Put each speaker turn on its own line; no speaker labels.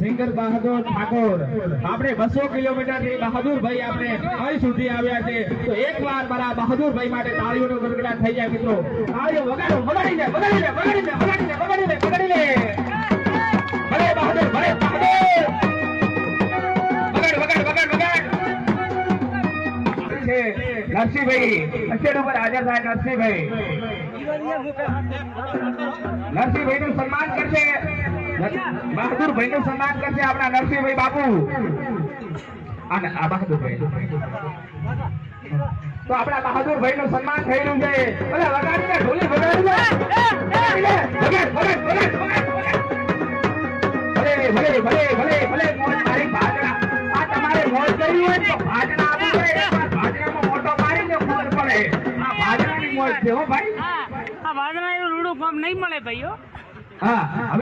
Singer બહાદુર ઠાકોર. આપણે બસો કિલોમીટરથી બહાદુરભાઈ આપણે અહીં સુધી આવ્યા છે. તો એક વાર મારા બહાદુરભાઈ માટે તાળીઓનો ગડગડાટ થઈ જાય મિત્રો. તાળીઓ વગાડો, વગાડી દે વગાડી દે વગાડી દે વગાડી દે વગાડી દે વગાડી દે. ભલે બહાદુર ભલે બહાદુર. નરસિંહભાઈ સ્ટેજ ઉપર હાજર થાય નરસિંહભાઈ. નરસિંહભાઈ નું સન્માન કરશે. બહાદુરભાઈ નું સન્માન કરશે આપણા નરસિંહભાઈ બાપુ. અને આ બહાદુરભાઈ. તો આપણા બહાદુર ભાઈ નું સન્માન થઈ રહ્યું છે. અરે વગાડીને ઢોલી વગાડ, વગાડ, વગાડ, વગાડ, વગાડ. ભલે ભલે ભલે ભલે મારી ભાજણા. આ તમારે મોજ કરવી હોય તો એકવાર ભાજણામાં મોટો મારીને ખબર પડે આ ભાજણાની મોજ છે હો ભાઈ.
આ વાદળા એવું રૂડું ફોર્મ નહીં મળે ભાઈઓ.
હા.